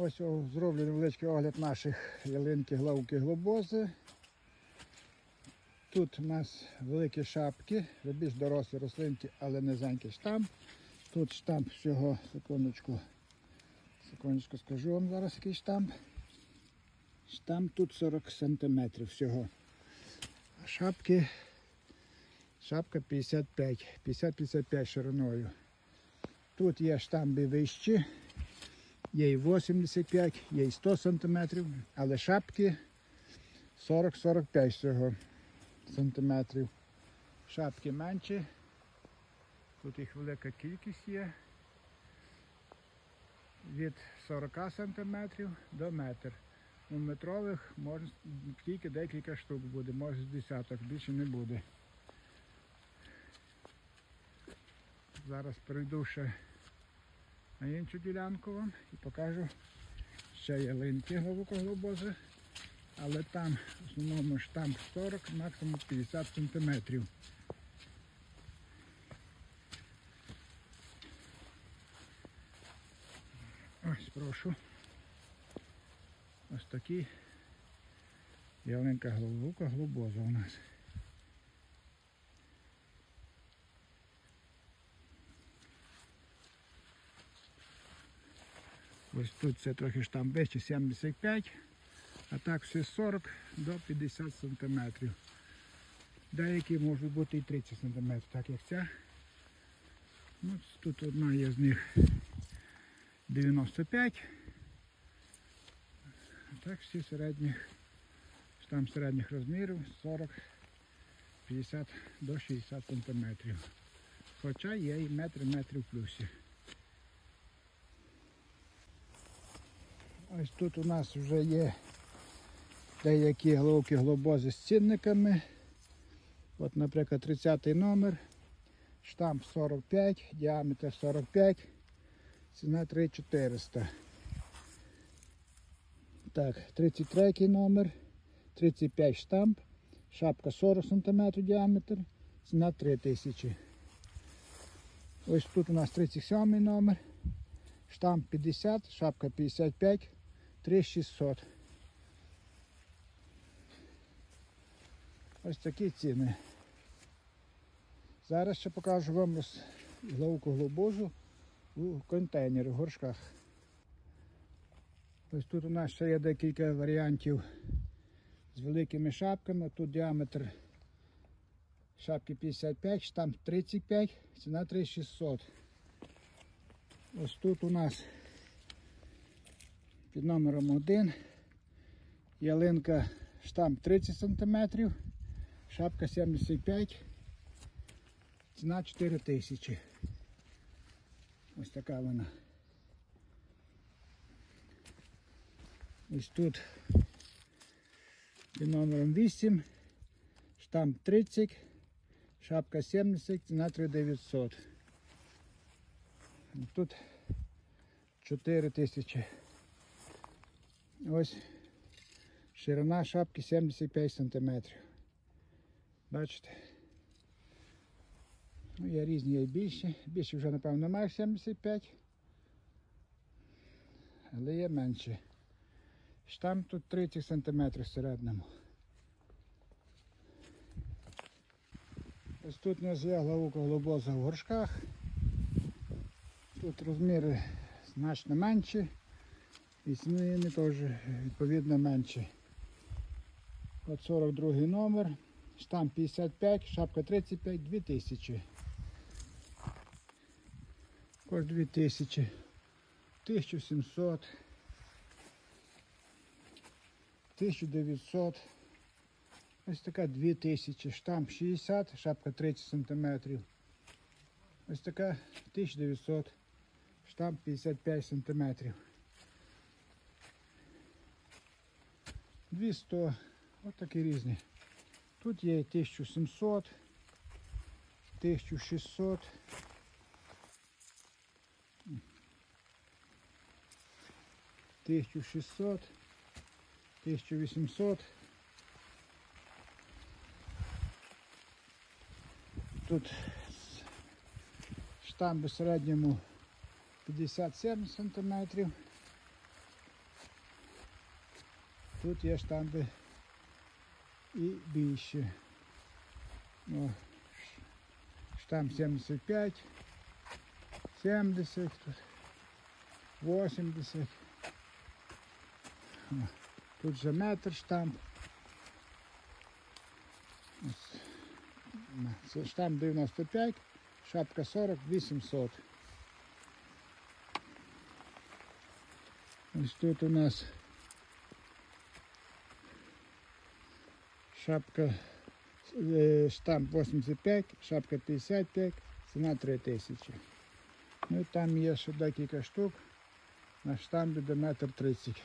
Ось зроблю невеличкий огляд наших ялинки, главки, глобози. Тут у нас великі шапки, більш дорослі рослинки, але низенький штамп. Тут штамп всього, секундочку, секундочку скажу вам зараз який штамп. Штамп тут 40 см всього. А шапки, шапка 55, 50-55 шириною. Тут є штамби вищі, є і 85, є і 100 см, але шапки 40-45 всього сантиметрів. Шапки менші. Тут їх велика кількість є. Від 40 сантиметрів до метр. У метрових може тільки декілька штук буде, може з десяток, більше не буде. Зараз перейду ще на іншу ділянку вам і покажу ще ялинки глибокоглобози. Але там в основному штамп 40, максимум 50 сантиметрів. Ось прошу. Ось такі ялинка глибока глобоза у нас. Ось тут це трохи штамп вище 75, а так все 40 до 50 сантиметрів. Деякі можуть бути і 30 сантиметрів, так як ця. Ну, тут одна є з них 95. А так всі середніх, там середніх розмірів 40, 50 до 60 сантиметрів. Хоча є і метр, метрів плюсі. Ось тут у нас вже є деякі головки глобози з цінниками. От, наприклад, 30 номер, штамп 45, діаметр 45, ціна 3400. Так, 33 номер, 35 штамп, шапка 40 см діаметр, ціна 3000. Ось тут у нас 37 номер, штамп 50, шапка 55, 3600. Ось такі ціни. Зараз ще покажу вам головку глобозу у контейнері, в горшках. Ось тут у нас ще є декілька варіантів з великими шапками. Тут діаметр шапки 55, штамп 35, ціна 3600. Ось тут у нас під номером 1 ялинка штамп 30 см, шапка 75, ціна 4000. Ось така вона. Ось тут під номером 8, штамп 30, шапка 70, ціна 3900. Тут 4 тисячі. Ось ширина шапки 75 сантиметрів. Бачите? Ну, є різні, є більші. Більші вже, напевно, немає 75. Але є менші. Штамп тут 30 сантиметрів в середньому. Ось тут у нас є главука глобоза в горшках. Тут розміри значно менші і ціни теж відповідно менші. От 42 номер, штамп 55, шапка 35, 2000. Також 2000, 1700, 1900. Ось така 2000, штамп 60, шапка 30 сантиметрів. Ось така 1900, штамп 55 сантиметрів. 200, ось такі різні. Тут є 1700, 1600. Тисячу шістсот, тисячу вісімсот. Тут штамби в середньому 57 сантиметрів. Тут є штамби і більші. Ну, ш- штамп 75, 70, тут 80. О, Тут же метр штамп. Ось, на, Це штамп 95, шапка 40, 800. Ось тут у нас шапка е, штамп 85, шапка 55, ціна 3000. Ну і там є ще декілька штук на штамбі до метр 30.